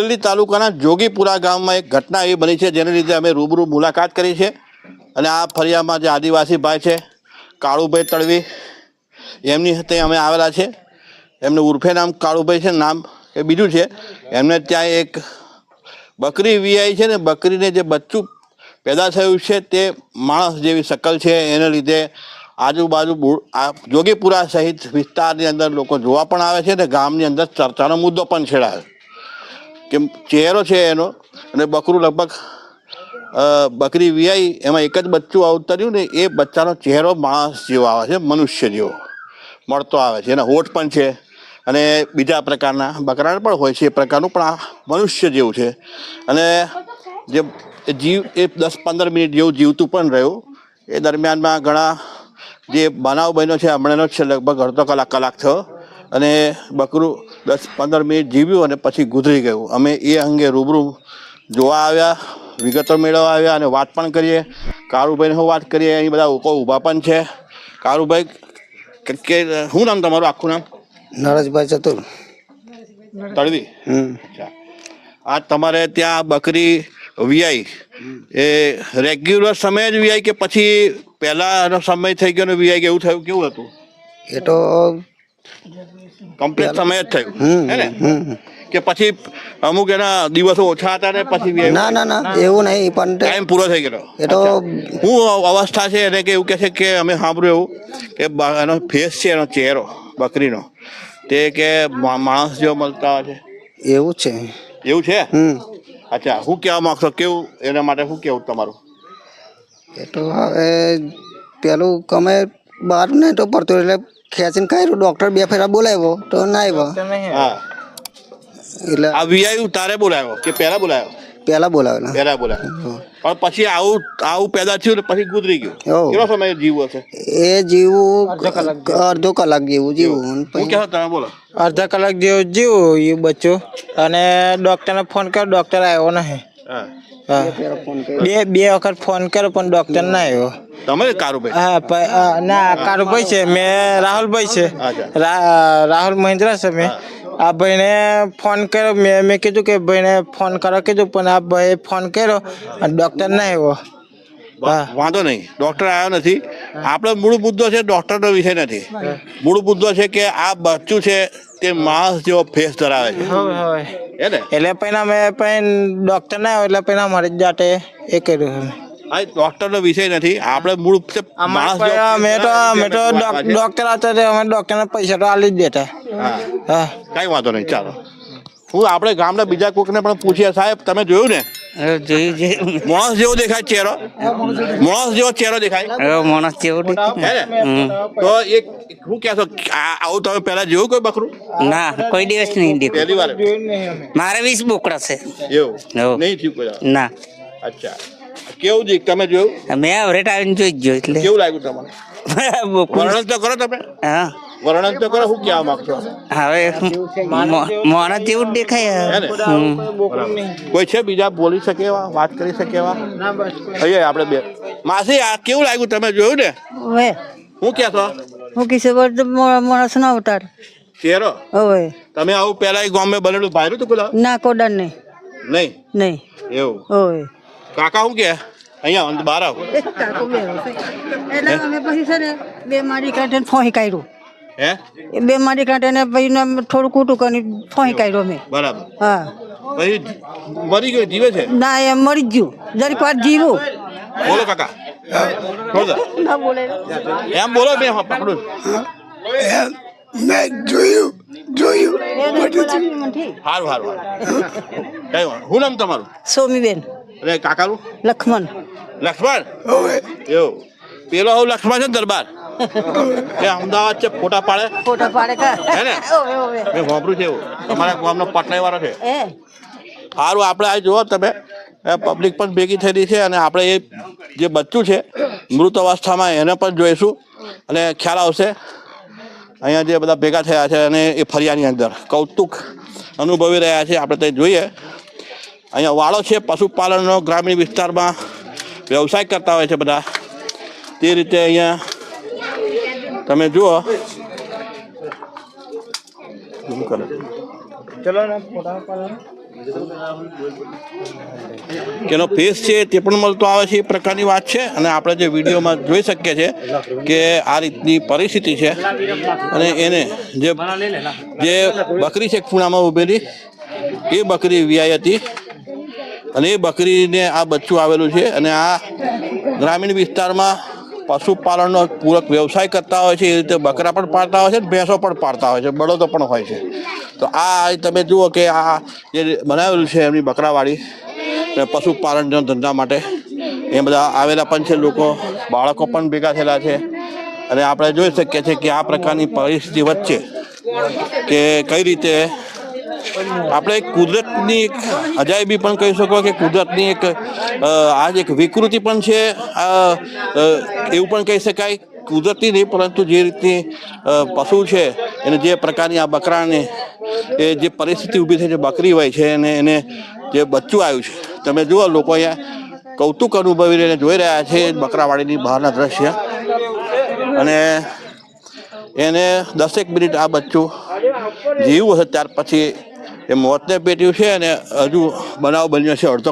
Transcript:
અમરેલી તાલુકાના જોગીપુરા ગામમાં એક ઘટના એવી બની છે જેને લીધે અમે રૂબરૂ મુલાકાત કરી છે અને આ ફરિયામાં જે આદિવાસી ભાઈ છે, કાળુભાઈ તળવી એમની ત્યાં અમે આવેલા છે. એમનું ઉર્ફે નામ કાળુભાઈ છે, નામ એ બીજું છે. એમને ત્યાં એક બકરી વીઆઈ છે ને બકરીને જે બચ્ચું પેદા થયું છે તે માણસ જેવી શકલ છે. એને લીધે આજુબાજુ જોગીપુરા સહિત વિસ્તારની અંદર લોકો જોવા પણ આવે છે ને ગામની અંદર ચર્ચાનો મુદ્દો પણ છેડાયો. કે ચહેરો છે એનો અને બકરું લગભગ બકરી વિયાઈ એમાં એક જ બચ્ચું અવતર્યું ને એ બચ્ચાનો ચહેરો માણસ જેવો આવે છે, મનુષ્ય જેવો મળતો આવે છે. એના હોઠ પણ છે અને બીજા પ્રકારના બકરા પણ હોય છે, એ પ્રકારનું પણ આ મનુષ્ય જેવું છે. અને જે જીવ, એ દસ પંદર મિનિટ જેવું જીવતું પણ રહ્યું. એ દરમિયાનમાં ઘણા જે બનાવ બન્યો છે, હમણાંનો જ છે, લગભગ અડધો કલાક કલાક થયો. અને બકરું દસ પંદર મિનિટ જીવ્યું અને પછી ગુજરી ગયું. અમે એ અંગે રૂબરૂ જોવા આવ્યા વિગતો મેળવવા આવ્યા અને વાત પણ કરીએ. કારુભાઈને હું વાત કરીએ અહીં બધા લોકો ઊભા પણ છે. કારુભાઈ કે શું નામ તમારું? આખું નામ? નરેશભાઈ ચતુર. તળવી? આ તમારે ત્યાં બકરી વીઆઈ એ રેગ્યુલર સમય જ વીઆઈ કે પછી પહેલાનો સમય થઈ ગયો ને વીઆઈ એવું થયું? કેવું હતું? એ તો કમ્પ્લીટ સમય જ થયું. હે ને? કે પછી અમુક એના દિવસો ઓછા હતા ને પછી ના ના ના એવું નહીં પણ ટાઈમ પૂરો થઈ ગયો. એ તો હું અવસ્થા છે એને કે એવું કહે છે કે અમે સાંભળ્યું એવું કે એનો ફેસ છે એનો ચહેરો બકરીનો. તે કે માણસ જેવો મળતા હોય છે. એવું છે. એવું છે? અચ્છા હું કહેવા માંગશો કેવું એના માટે શું કેવું તમારું? એ તો હવે પેલું કમે બહાર નહીં તો પડતું એટલે ખેંચીને કર્યું ડૉક્ટર બે ફેરા બોલાવ્યો તો ના આવ્યો. હા. એટલે આ વીઆઈ તારે બોલાવ્યો કે પહેલા બોલાવ્યો? પહેલા બોલાવેલા. પહેલા બોલાવ્યો. પણ પછી આવું આવું પેદા થયું ને પછી ગુજરી ગયું. કેટલો સમય જીવ હશે એ જીવું અડધો કલાક જેવું જીવવું. હું તમે બોલો? અડધા કલાક જેવું જીવું એ બચ્ચું. અને ડોક્ટરને ફોન કર્યો ડોક્ટર આવ્યો નહીં. હા. બે બે વખત ફોન કર્યો પણ ડોક્ટર ના આવ્યો. તમે કારુભાઈ? હા ના કારુભાઈ છે. મેં રાહુલભાઈ છે. રા- રાહુલ મહિન્દ્રા છે મેં. આ ભાઈને ફોન કર્યો. મેં મેં કીધું કે ભાઈને ફોન કરો કીધું પણ આ ભાઈએ ફોન કર્યો અને ડૉક્ટર ના આવ્યો. હા. વાંધો નહીં. ડોક્ટર આવ્યો નથી. આપણો મૂળ મુદ્દો છે ડોક્ટરનો વિષય નથી. મૂળ મુદ્દો છે કે આ બચ્ચું છે તે માણસ જેવો ફેસ ધરાવે છે. હવે હવે. હે એટલે પહેલા મેં પણ ડૉક્ટર ના આવ્યો એટલે પહેલા મારી જાતે એ કર્યું આ ડોક્ટરનો વિષય નથી. આપણે મૂળ છે માણસ જેવો મેં તો મેં તો એટલે. ડોક્ટર હતા તે અમે ડોક્ટરને પૈસા તો આલી જ દેતા. હા. કઈ વાંધો નહીં ચાલો. હું આપણે ગામના બીજા કોકને પણ પૂછ્યા સાહેબ તમે જોયું ને? જોયું માણસ જેવો દેખાય ચહેરો? માણસ જેવો ચહેરો દેખાય? હવે માણસ જેવું હે ને? તો એક હું કહેશો આ- આવું તમે પહેલા જોયું કોઈ બકરું? ના કોઈ દિવસ નહીં દેખું. પહેલી વાર મારે વીસ બોકડા છે. એવું? નહીં થયું કોઈ ના. અચ્છા. કેવું દીક તમે જોયું? મેં હવે આવીને જોઈ જ જોયું એટલે. કેવું લાગ્યું તમને. વર્ણન તો કરો તમે. હા. વર્ણન તો કરો શું કહેવા માંગતો હવે માણસ જેવું જ દેખાય હે. કોઈ છે બીજા બોલી શકે એવા વાત કરી શકે એવા? અહીંયા આપણે બે. માસી આ કેવું લાગ્યું તમે જોયું ને? હવે. શું કહેશો હું કિશોર માણસ ના અવતાર? ચેરો હવે. તમે આવું પહેલા એક ગામમાં બનેલું ભાઈનું તો પેલા? ના કોડર નહીં? નહીં. નહીં એવું. હવે. કાકા શું કે? અહીંયા બહાર આવો. એટલે અમે પછી છે ને બે મારી કાંઠે ફોહી કાઢ્યું. હે? એ બે મારી કાંઠે ને પછી થોડું કૂટું કરી ફોઈ કાઢ્યો મેં બરાબર. હા. પછી મરી ગયો જીવે છે? ના એ મરી જ ગયું. જરીક વાર જીવું. બોલો કાકા. ના બોલે. એમ બોલો બે પકડું. સારું સારું સારું. કઈ નામ તમારું? સોમીબેન. અને કાકાનું? લખમણ. લક્ષ્મણ એવું. પેલો હું લક્ષ્મણ છે દરબાર? એ અમદાવાદ છે ફોટા પાડે. ફોટા પાડે કા? હે ને? ઓવે, ઓવે. મેં વાપરું છે એવું. તમારા ગામનો પટનાઈ વાળો છે. એ. સારું આપણે આ જુઓ તમે. પબ્લિક પણ ભેગી થયેલી છે અને આપણે એ જે બચ્ચું છે મૃત અવસ્થામાં એને પણ જોઈશું અને ખ્યાલ આવશે. અહીંયા જે બધા ભેગા થયા છે અને એ ફરિયાની અંદર કૌતુક અનુભવી રહ્યા છે આપણે તે જોઈએ. અહીંયા વાળો છે પશુપાલનનો ગ્રામીણ વિસ્તારમાં વ્યવસાય કરતા હોય છે બધા. તે રીતે અહીંયા તમે જુઓ. કેનો ફેસ છે તે પણ મળતો આવે છે એ પ્રકારની વાત છે. અને આપણે જે વિડીયોમાં જોઈ શકીએ છીએ કે આ રીતની પરિસ્થિતિ છે. અને એને જે જે બકરી છે ખૂણામાં ઊભેલી એ બકરી વ્યાય હતી. અને એ બકરીને આ બચ્ચું આવેલું છે. અને આ ગ્રામીણ વિસ્તારમાં પશુપાલનનો પૂરક વ્યવસાય કરતા હોય છે, એ રીતે બકરા પણ પાળતા હોય છે ભેંસો પણ પાળતા હોય છે, બળદો પણ હોય છે. તો આ તમે જુઓ કે આ જે બનાવેલું છે એમની બકરાવાળી, ને પશુપાલનના ધંધા માટે, એ બધા આવેલા પણ છે લોકો, બાળકો પણ ભેગા થયેલા છે. અને આપણે જોઈ શકીએ છીએ કે આ પ્રકારની પરિસ્થિતિ વચ્ચે કે કઈ રીતે આપણે કુદરતની એક અજાયબી પણ કહી શકો કે કુદરતની એક આ જ એક વિકૃતિ પણ છે એવું પણ કહી શકાય. કુદરતી નહીં, પરંતુ જે રીતની પશુ છે, એને જે પ્રકારની આ બકરાને, એ જે પરિસ્થિતિ ઊભી થઈ છે, બકરી હોય છે અને એને જે બચ્ચું આવ્યું છે. તમે જુઓ, લોકો અહીંયા કૌતુક અનુભવી રહીને જોઈ રહ્યા છે બકરાવાડીની બહારના દ્રશ્ય. અને એને દસેક મિનિટ આ બચ્ચું જીવ્યું હશે, ત્યાર પછી એ મોતને પેટ્યું છે અને હજુ બનાવ બન્યો છે અડધો